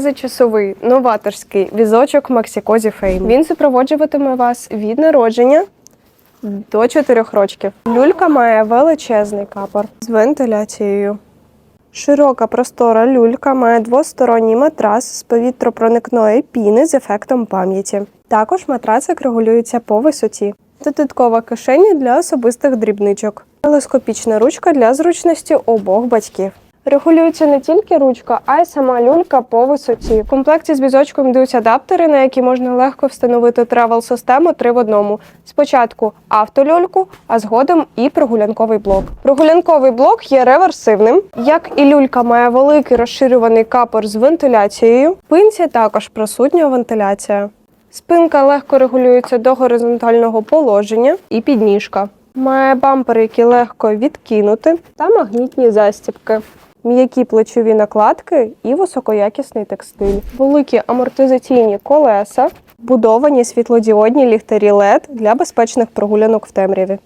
позачасовий новаторський візочок Maxikozy Fame. Він супроводжуватиме вас від народження до 4 років. Люлька має величезний капор з вентиляцією. Широка простора люлька має двосторонній матрас з повітропроникної піни з ефектом пам'яті. Також матрацик регулюється по висоті. Додаткова кишеня для особистих дрібничок. Телескопічна ручка для зручності обох батьків. Регулюється не тільки ручка, а й сама люлька по висоті. В комплекті з візочком йдуть адаптери, на які можна легко встановити тревел-систему 3 в одному. Спочатку автолюльку, а згодом і прогулянковий блок. Прогулянковий блок є реверсивним. Як і люлька має великий розширюваний капор з вентиляцією, в пинці також присутня вентиляція. Спинка легко регулюється до горизонтального положення і підніжка. Має бампери, які легко відкинути, та магнітні застібки. М'які плечові накладки і високоякісний текстиль. Великі амортизаційні колеса, будовані світлодіодні ліхтарі LED для безпечних прогулянок в темряві.